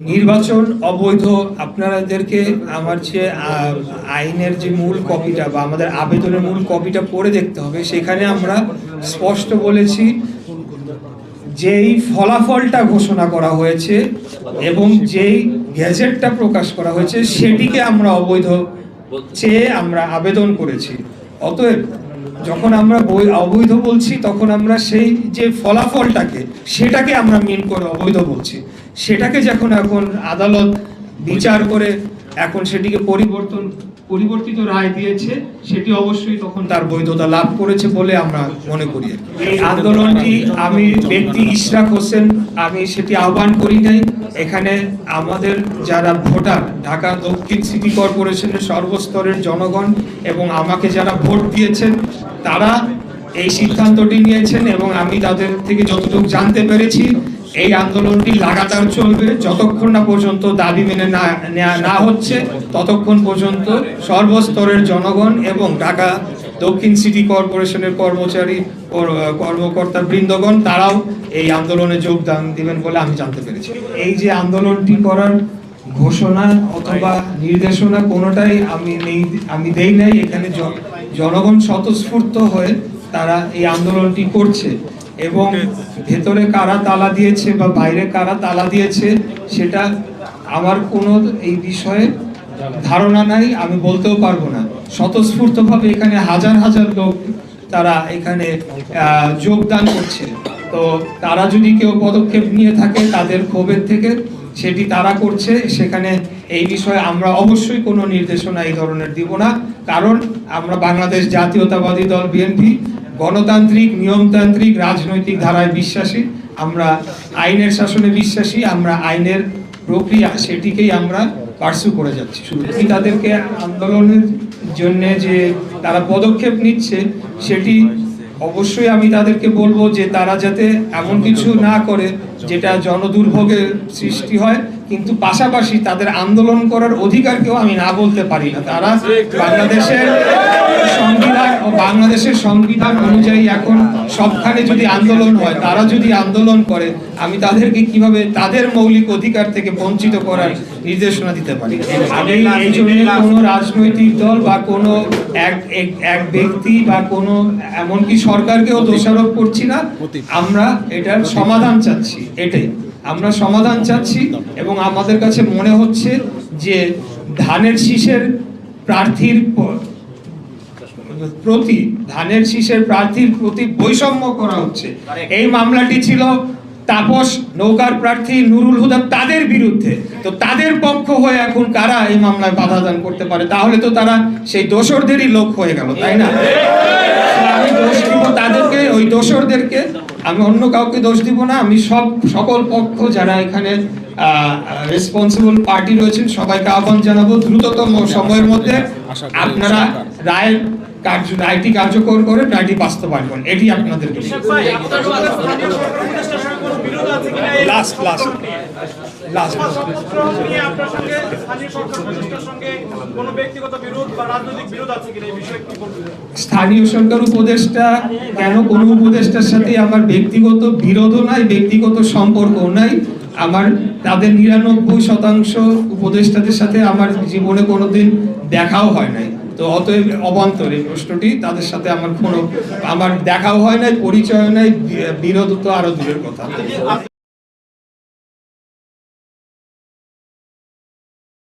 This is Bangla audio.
নির্বাচন অবৈধ, আপনাদেরকে আমার যে আইনের যে মূল কপিটা বা আমাদের আবেদনের মূল কপিটা পড়ে দেখতে হবে, সেখানে আমরা স্পষ্ট বলেছি যেই ফলাফলটা ঘোষণা করা হয়েছে এবং যেই গ্যাজেটটা প্রকাশ করা হয়েছে, সেটিকে আমরা অবৈধ চেয়ে আমরা আবেদন করেছি। অতএব যখন আমরা বই অবৈধ বলছি, তখন আমরা সেই যে ফলাফলটাকে, সেটাকে আমরা মিন করে অবৈধ বলছি। সেটাকে যখন এখন আদালত বিচার করে এখন সেটিকে পরিবর্তন, পরিবর্তিত রায় দিয়েছে, সেটি অবশ্যই তখন তার বৈধতা লাভ করেছে বলে আমরা মনে করি। এই আন্দোলনটি আমি ব্যক্তি ইশরাক হোসেন, আমি সেটি আহ্বান করি নাই। এখানে আমাদের যারা ভোটার, ঢাকা দক্ষিণ সিটি কর্পোরেশনের সর্বস্তরের জনগণ এবং আমাকে যারা ভোট দিয়েছেন, তারা এই সিদ্ধান্তটি নিয়েছেন এবং আমি তাদের থেকে যতটুকু জানতে পেরেছি এই আন্দোলনটি লাগাতার চলবে। যতক্ষণ না পর্যন্ত দাবি মেনে না হচ্ছে, ততক্ষণ পর্যন্ত সর্বস্তরের জনগণ এবং ঢাকা দক্ষিণ সিটি কর্পোরেশনের কর্মচারী, কর- কর্মকর্তা বৃন্দগণ, তারাও এই আন্দোলনে যোগদান দিবেন বলে আমি জানতে পেরেছি। এই যে আন্দোলনটি করার ঘোষণা অথবা নির্দেশনা কোনোটাই আমি নেই, আমি দেই নাই। এখানে জনগণ স্বতঃস্ফূর্ত হয়ে তারা এই আন্দোলনটি করছে। এবং ভেতরে কারা তালা দিয়েছে বা বাইরে কারা তালা দিয়েছে সেটা আমার কোনো এই বিষয়ে ধারণা নাই আমি বলতেও পারব না। স্বতঃস্ফূর্তভাবে এখানে হাজার হাজার লোক তারা এখানে যোগদান করছে। তো তারা যদি কেউ পদক্ষেপ নিয়ে থাকে তাদের ক্ষোভের থেকে সেটি তারা করছে। সেখানে এই বিষয়ে আমরা অবশ্যই কোনো নির্দেশনা এই ধরনের দিব না। কারণ আমরা বাংলাদেশ জাতীয়তাবাদী দল বিএনপি গণতান্ত্রিক, নিয়মতান্ত্রিক, রাজনৈতিক ধারায় বিশ্বাসী। আমরা আইনের শাসনে বিশ্বাসী, আমরা আইনের প্রক্রিয়া সেটিকেই আমরা পার্সু করে যাচ্ছি। শুধু তাদেরকে আন্দোলনের জন্য যে তারা পদক্ষেপ নিচ্ছে, সেটি অবশ্যই আমি তাদেরকে বলব যে তারা যাতে এমন কিছু না করে, যেটা জনদুর্ভোগের সৃষ্টি হয় কিন্তু পাশাপাশি তাদের আন্দোলন করার অধিকারকেও আমি না বলতে পারি না। তারা বাংলাদেশের সংবিধান ও বাংলাদেশের সংবিধান অনুযায়ী এখন সবখানে যদি আন্দোলন হয়, তারা যদি আন্দোলন করে, আমি তাদেরকে কীভাবে তাদের মৌলিক অধিকার থেকে বঞ্চিত করার নির্দেশনা দিতে পারি? আমি এই জন্য কোনো রাজনৈতিক দল বা কোনো এক, এক- এক ব্যক্তি বা কোনো এমনকি সরকারকেও দোষারোপ করছি না। আমরা এটার সমাধান চাচ্ছি, এটাই। আমরা সমাধান চাচ্ছি এবং আমাদের কাছে মনে হচ্ছে যে ধানের শীষের প্রার্থীর প্রতি, ধানের শীষের প্রার্থীর প্রতি বৈষম্য করা হচ্ছে। এই মামলাটি ছিল তাপস নৌকার প্রার্থী নুরুল হুদা তাদের বিরুদ্ধে। তো তাদের পক্ষ হয়ে এখন কারা এই মামলায় বাধা দান করতে পারে? তাহলে তো তারা সেই দোসরদেরই লোক হয়ে গেল, তাই না? আমি দোষ দিব তাদেরকে, ওই দোসরদেরকে। আমি অন্য কাউকে দোষ দিব না আমি সব সকল পক্ষ যারা এখানে রেসপন্সিবল পার্টি রয়েছেন সবাইকে আহ্বান জানাব। দ্রুততম সময়ের মধ্যে আপনারা রায়ের কার্য রায়টি কার্যকর করে রায়টি বাস্তবায়ন। করেন এটি আপনাদের লাস্ট লাস্ট স্থানীয় সরকার বিরোধ বিরোধ উপদেষ্টা কেন? কোন উপদেষ্টার সাথে আমার ব্যক্তিগত বিরোধও নাই ব্যক্তিগত সম্পর্কও নাই। আমার তাদের নিরানব্বই শতাংশ উপদেষ্টাদের সাথে আমার জীবনে কোনোদিন দেখাও হয় নাই। তো অতএব অবান্তর এই প্রশ্নটি, তাদের সাথে আমার কোনো আমার দেখাও হয় নাই পরিচয় নাই বিরোধ তো আরও দূরের কথা।